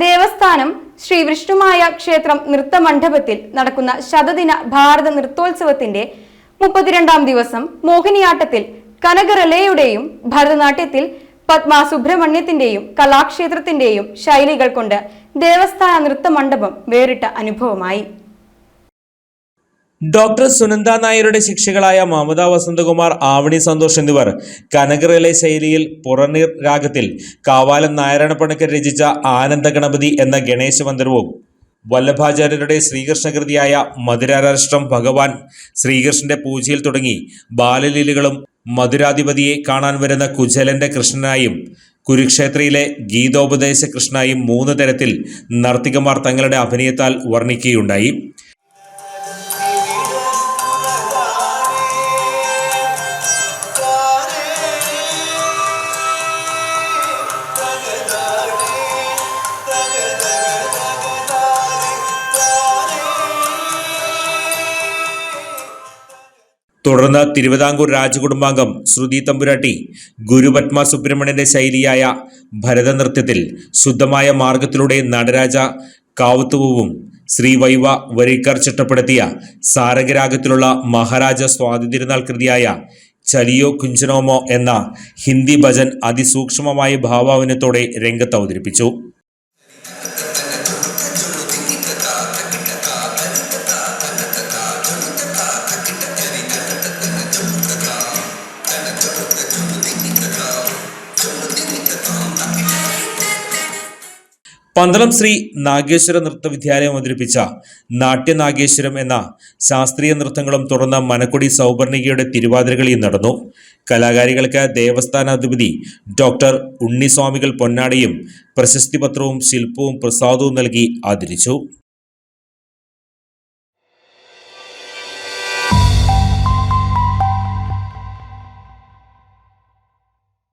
ദേവസ്ഥാനം ശ്രീ വിഷ്ണുമായ ക്ഷേത്രം നൃത്തമണ്ഡപത്തിൽ നടക്കുന്ന ശതദിന ഭാരത നൃത്തോത്സവത്തിന്റെ മുപ്പത്തിരണ്ടാം ദിവസം മോഹിനിയാട്ടത്തിൽ കനകറലയുടെയും ഭരതനാട്യത്തിൽ പത്മ സുബ്രഹ്മണ്യത്തിന്റെയും കലാക്ഷേത്രത്തിന്റെയും ശൈലികൾ കൊണ്ട് ദേവസ്ഥാന നൃത്തമണ്ഡപം വേറിട്ട അനുഭവമായി. ഡോക്ടർ സുനന്ദ നായരുടെ ശിക്ഷകളായ മമത വസന്തകുമാർ ആവണി സന്തോഷ് എന്നിവർ കനകറിലെ ശൈലിയിൽ പുറനീർ രാഗത്തിൽ കാവാലം നാരായണ പണിക്കർ രചിച്ച ആനന്ദ ഗണപതി എന്ന ഗണേശ മന്ദിരവും വല്ലഭാചാര്യരുടെ ശ്രീകൃഷ്ണകൃതിയായ മധുരാരാഷ്ട്രം ഭഗവാൻ ശ്രീകൃഷ്ണന്റെ പൂജയിൽ തുടങ്ങി ബാലലീലകളും മധുരാധിപതിയെ കാണാൻ വരുന്ന കുചലന്റെ കൃഷ്ണനായും കുരുക്ഷേത്രയിലെ ഗീതോപദേശ കൃഷ്ണനായും മൂന്ന് തരത്തിൽ നർത്തികമാർ തങ്ങളുടെ അഭിനയത്താൽ വർണിക്കുകയുണ്ടായി. തുടർന്ന് തിരുവിതാംകൂർ രാജകുടുംബാംഗം ശ്രുതി തമ്പുരാട്ടി ഗുരുപത്മ സുബ്രഹ്മണ്യന്റെ ശൈലിയായ ഭരതനൃത്യത്തിൽ ശുദ്ധമായ മാർഗത്തിലൂടെ നടരാജ കാവത്തുവും ശ്രീ വൈവ വരിക്കാർ ചിട്ടപ്പെടുത്തിയ സാരകരാഗത്തിലുള്ള മഹാരാജ സ്വാതി തിരുനാൾ കൃതിയായ ചലിയോ കുഞ്ചനോമോ എന്ന ഹിന്ദി ഭജൻ അതിസൂക്ഷ്മമായ ഭാവാവിനത്തോടെ രംഗത്ത് അവതരിപ്പിച്ചു. പന്തളം ശ്രീ നാഗേശ്വര നൃത്ത വിദ്യാലയം അവതരിപ്പിച്ച നാട്യനാഗേശ്വരം എന്ന ശാസ്ത്രീയ നൃത്തങ്ങളും തുടർന്ന് മനക്കൊടി സൗപർണികയുടെ തിരുവാതിരകളിയും നടന്നു. കലാകാരികൾക്ക് ദേവസ്ഥാനാധിപതി ഡോക്ടർ ഉണ്ണിസ്വാമികൾ പൊന്നാടിയും പ്രശസ്തി പത്രവും ശില്പവും പ്രസാദവും നൽകി ആദരിച്ചു.